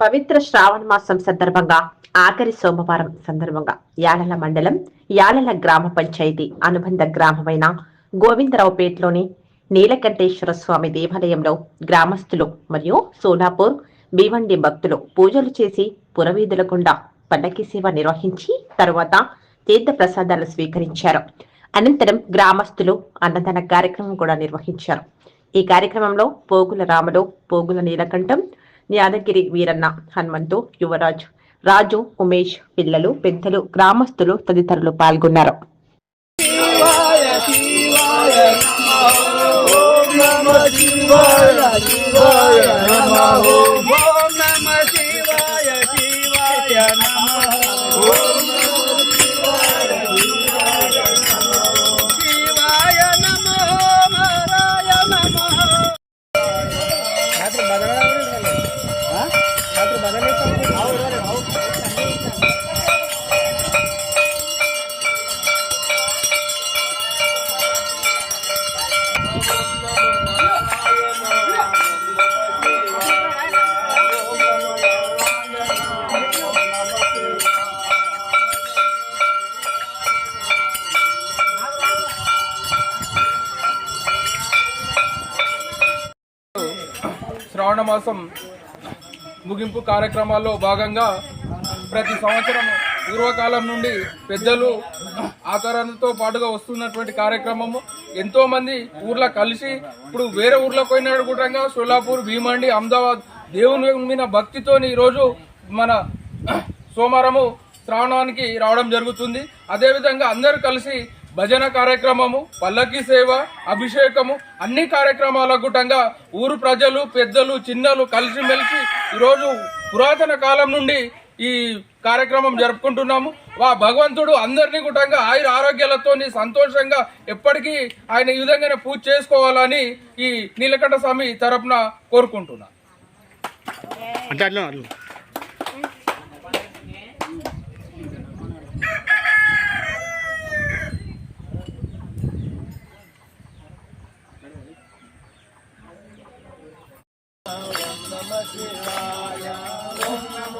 పవిత్ర శ్రావణ మాసం సందర్భంగా ఆఖరి సోమవారం సందర్భంగా యాలల మండలం యాలల గ్రామ పంచాయతీ అనుబంధ గ్రామమైన గోవిందరావుపేటలోని నీలకంఠేశ్వర స్వామి దేవాలయంలో గ్రామస్తులు మరియు సోలాపూర్ భీవండి భక్తులు పూజలు చేసి పురవీధుల గుండా పల్లకి సేవ నిర్వహించి తరువాత తీర్థ ప్రసాదాలు స్వీకరించారు. అనంతరం గ్రామస్తులు అన్నదాన కార్యక్రమం కూడా నిర్వహించారు. ఈ కార్యక్రమంలో పోగుల రాములు పోగుల నీలకంఠం యాదగిరి వీరన్న హనుమంతు యువరాజ్ రాజు ఉమేష్ పిల్లలు పెద్దలు గ్రామస్తులు తదితరులు పాల్గొన్నారు. శ్రావణ మాసం ముగింపు కార్యక్రమాల్లో భాగంగా ప్రతి సంవత్సరం పూర్వకాలం నుండి పెద్దలు ఆచారాలతో పాటుగా వస్తున్నటువంటి కార్యక్రమము. ఎంతో మంది ఊర్లో కలిసి ఇప్పుడు వేరే ఊర్లోకి పోయినాడు కూడా సోలాపూర్ భీమండి అహ్మదాబాద్ దేవుని మీద భక్తితోని ఈరోజు మన సోమవారము శ్రావణానికి రావడం జరుగుతుంది. అదేవిధంగా అందరూ కలిసి భజన కార్యక్రమము పల్లకి సేవ అభిషేకము అన్ని కార్యక్రమాల గుటంగా ఊరు ప్రజలు పెద్దలు చిన్నలు కలిసిమెలిసి ఈరోజు పురాతన కాలం నుండి ఈ కార్యక్రమం జరుపుకుంటున్నాము. వా భగవంతుడు అందరినీ గుటంగా ఆయుర ఆరోగ్యాలతో సంతోషంగా ఎప్పటికీ ఆయన ఈ విధంగానే పూజ చేసుకోవాలని ఈ నీలకంఠ స్వామి తరపున కోరుకుంటున్నా. అంటే